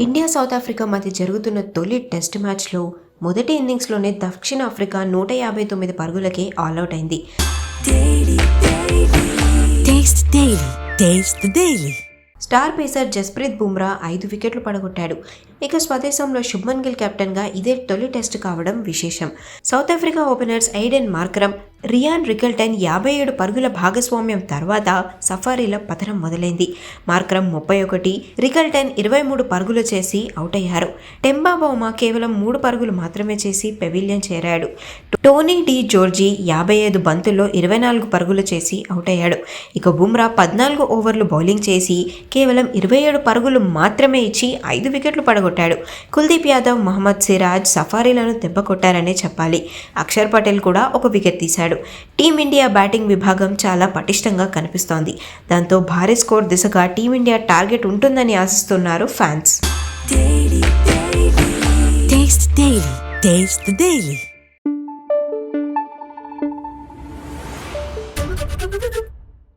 India south Africa మధ్య జరుగుతున్న తొలి టెస్ట్ మ్యాచ్లో మొదటి ఇన్నింగ్స్లోనే దక్షిణాఫ్రికా నూట యాభై తొమ్మిది పరుగులకే ఆల్అవుట్ అయింది. స్టార్ పేసర్ జస్ప్రీత్ బుమ్రా ఐదు వికెట్లు పడగొట్టాడు. ఇక స్వదేశంలో శుభ్మన్ గిల్ కెప్టెన్గా ఇదే తొలి టెస్ట్ కావడం విశేషం. South Africa openers Aiden Markram Ryan Rickelton యాభై ఏడు పరుగుల భాగస్వామ్యం తర్వాత సఫారీల పతనం మొదలైంది. మార్క్రమ్ ముప్పై ఒకటి రికల్టన్ ఇరవై మూడు పరుగులు చేసి అవుట్ అయ్యారు టెంబా బౌమా కేవలం మూడు పరుగులు మాత్రమే చేసి పెవిలియన్ చేరాడు. టోనీ డి జోర్జీ యాభై ఐదు బంతుల్లో ఇరవై నాలుగు పరుగులు చేసి అవుట్ అయ్యాడు ఇక బుమ్రా పద్నాలుగు ఓవర్లు బౌలింగ్ చేసి కేవలం ఇరవై ఏడు పరుగులు మాత్రమే ఇచ్చి ఐదు వికెట్లు పడగొట్టాడు. కుల్దీప్ యాదవ్ మహమ్మద్ సిరాజ్ సఫారీలను దెబ్బకొట్టారనే చెప్పాలి. అక్షర్ పటేల్ కూడా ఒక వికెట్ తీశాడు. టీమిండియా బ్యాటింగ్ విభాగం చాలా పటిష్టంగా కనిపిస్తోంది. దాంతో భారీ స్కోర్ దిశగా టీమిండియా టార్గెట్ ఉంటుందని ఆశిస్తున్నారు ఫ్యాన్స్.